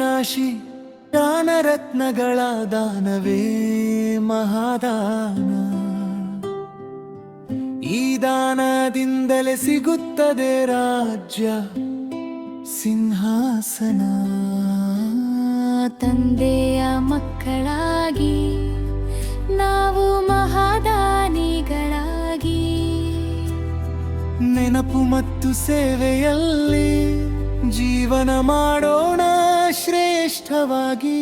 ಅವಿನಾಶಿ ಜ್ಞಾನರತ್ನಗಳ ದಾನವೇ ಮಹಾದಾನ. ಈ ದಾನದಿಂದಲೇ ಸಿಗುತ್ತದೆ ರಾಜ್ಯ ಸಿಂಹಾಸನ. ತಂದೆಯ ಮಕ್ಕಳಾಗಿ ನಾವು ಮಹಾದಾನಿಗಳಾಗಿ. ನೆನಪು ಮತ್ತು ಸೇವೆಯಲ್ಲಿ ಜೀವನ ಮಾಡೋಣ. ಶ್ರೇಷ್ಠವಾಗಿ.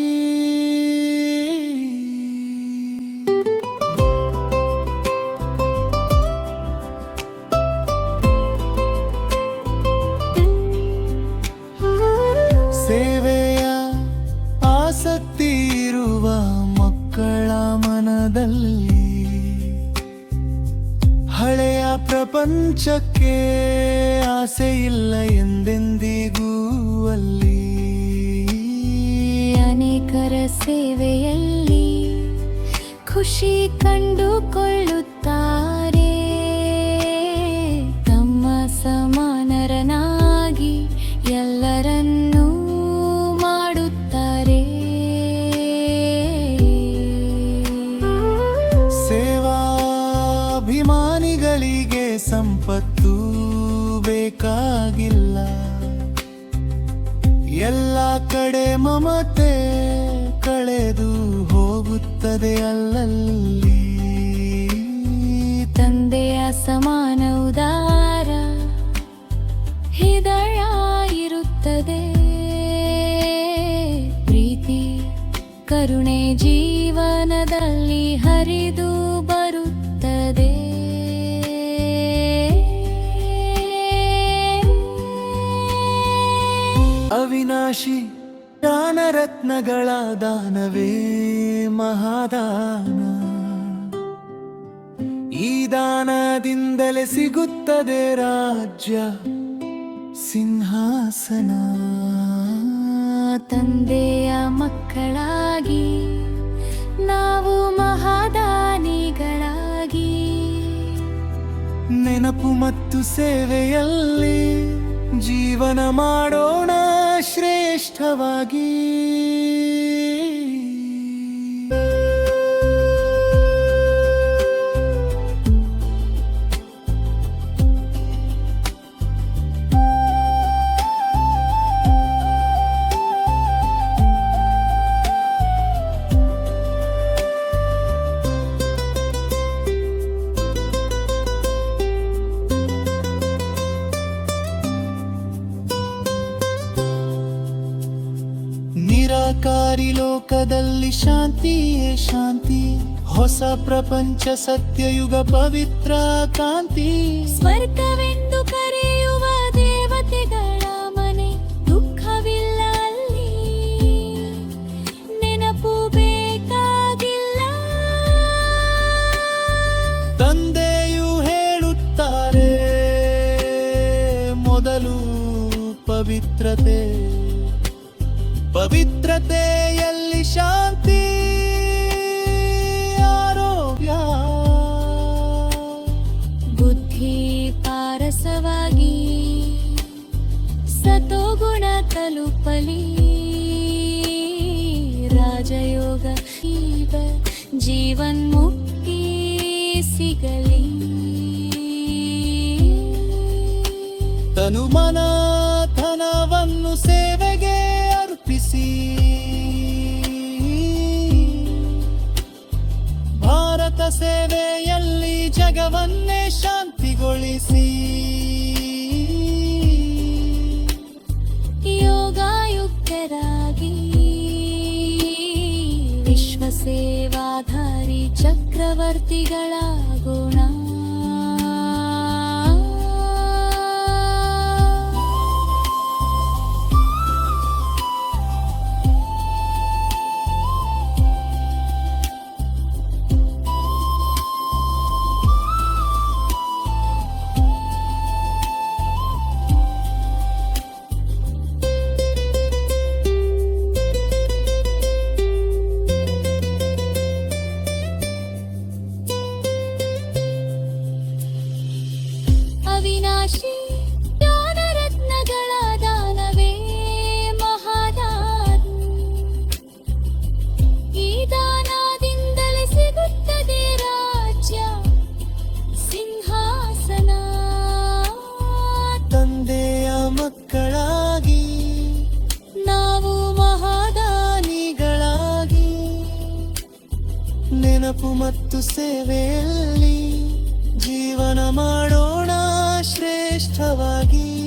ಸೇವೆಯ ಆಸಕ್ತಿ ಇರುವ ಮಕ್ಕಳ ಮನದಲ್ಲಿ ಹಳೆಯ ಪ್ರಪಂಚಕ್ಕೆ ಆಸೆ ಇಲ್ಲ ಎಂದೆಂದಿಗೂ ಅಲ್ಲಿ. ಅನೇಕರ ಸೇವೆಯಲ್ಲಿ ಖುಷಿ ಕಂಡುಕೊಳ್ಳುತ್ತಾರೆ. ತಮ್ಮ ಸಮಾನರನಾಗಿ ಎಲ್ಲರನ್ನೂ ಮಾಡುತ್ತಾರೆ. ಸೇವಾಭಿಮಾನಿಗಳಿಗೆ ಸಂಪತ್ತು ಬೇಕಾಗಿಲ್ಲ. ಎಲ್ಲ ಕಡೆ ಮಮತೆ ಕಳೆದು ಹೋಗುತ್ತದೆ ಅಲ್ಲಲ್ಲಿ. ತಂದೆಯ ಸಮಾನ ಉದಾರ ಹೃದಯ ಇರುತ್ತದೆ. ಪ್ರೀತಿ, ಕರುಣೆ ಜೀವನದಲ್ಲಿ ಹರಿದು ಬರುತ್ತದೆ. ಅವಿನಾಶಿ ಜ್ಞಾನರತ್ನಗಳ ದಾನವೇ ಮಹಾದಾನ. ಈ ದಾನದಿಂದಲೇ ಸಿಗುತ್ತದೆ ರಾಜ್ಯ ಸಿಂಹಾಸನ. ತಂದೆಯ ಮಕ್ಕಳಾಗಿ ನಾವು ಮಹಾದಾನಿಗಳಾಗಿ. ನೆನಪು ಮತ್ತು ಸೇವೆಯಲ್ಲಿ ಜೀವನ ಮಾಡೋಣ ಶ್ರೇಷ್ಠವಾಗಿ. ನಿರಾಕಾರಿ ಲೋಕದಲ್ಲಿ ಶಾಂತಿಯೇ ಶಾಂತಿ. ಹೊಸ ಪ್ರಪಂಚ ಸತ್ಯಯುಗ ಪವಿತ್ರ ಕಾಂತಿ. ಸ್ವರ್ಗವೆಂದು ಪವಿತ್ರತೆಯಲ್ಲಿ ಶಾಂತಿ ಆರೋಗ್ಯ. ಬುದ್ಧಿ ಪಾರಸವಾಗಿ ಸತೋಗುಣ ತಲುಪಲಿ. ರಾಜಯೋಗ ಶೀವ ಜೀವನ್ ಮುಕ್ತಿ ಸಿಗಲಿ. ತನು ಮನ ಭಾರತ ಸೇವೆಯಲ್ಲಿ ಜಗವನ್ನೇ ಶಾಂತಿಗೊಳಿಸಿ. ಯೋಗಾಯುಕ್ತರಾಗಿ ವಿಶ್ವ ಸೇವಾಧಾರಿ ಚಕ್ರವರ್ತಿಗಳಾಗೋಣ. ನೆನಪು ಮತ್ತು ಸೇವೆಯಲ್ಲಿ ಜೀವನ ಮಾಡೋಣ ಶ್ರೇಷ್ಠವಾಗಿ.